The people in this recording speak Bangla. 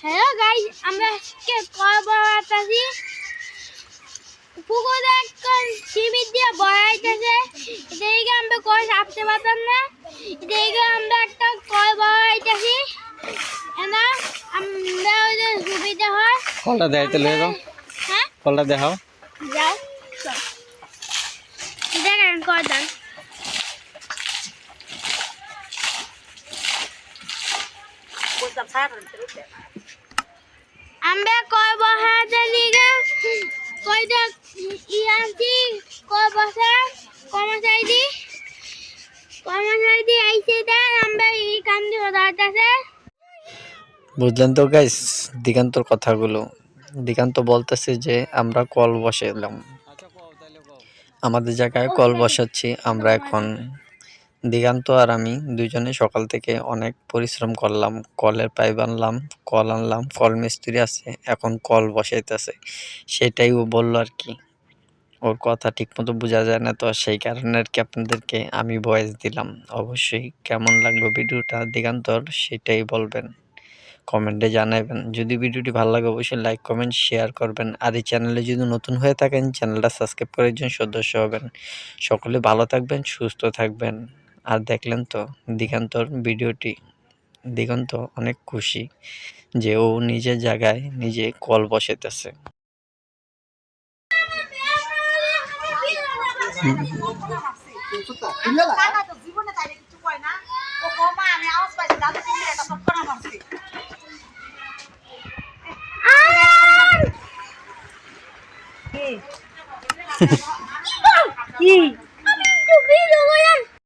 হ্যালো গাইস আমরা কয়বার আছি পুকুরে একটা সিমিট দিয়ে বড়াইতেছে এদিকে আমরা কয় চাপতে পারতাম না এদিকে আমরা একটা কয় বড়াইতেছি না আমরা ওই যে সুবিধা হয় কলটা দেখাইতে লয়ে হ্যাঁ কলটা দেখাও যাও দেখেন কয় দান আমরা কয় বসাতে লিগে কয়টা ইয়াছি কয় বসা কর্মচারী দি কর্মচারী দি আইছে দেন আমরা এই কাম দিয়ে বুঝলেন তো গাইস দিগান্তর কথাগুলো। দিগান্ত বলতেছে যে আমরা কল বসাইলাম। আমাদের জায়গায় কল বসাচ্ছি আমরা এখন দিগান্ত আর আমি দুজনে সকাল থেকে অনেক পরিশ্রম করলাম। কলের পাইপ আনলাম, কল আনলাম, কল মিস্ত্রি আছে, এখন কল বসাইতেছে। সেটাই ও বলল আর কি। ওর কথা ঠিকমতো বোঝা যায় না তো, সেই কারণে আর কি আপনাদেরকে আমি ভয়েস দিলাম। অবশ্যই কেমন লাগল ভিডিওটা দিগান্তর সেটাই বলবেন। কমেন্টে জানাবেন। যদি ভিডিওটি ভালো লাগে অবশ্যই লাইক, কমেন্ট, শেয়ার করবেন। আর এই চ্যানেলে যদি নতুন হয়ে থাকেন, চ্যানেলটা সাবস্ক্রাইব করে একজন সদস্য হবেন। সকলে ভালো থাকবেন, সুস্থ থাকবেন। আর দেখলেন তো, দিগান্তর ভিডিওটি। দিগন্ত অনেক খুশি যে ও নিজের জায়গায় নিজে কল বসাইতেছে। কি?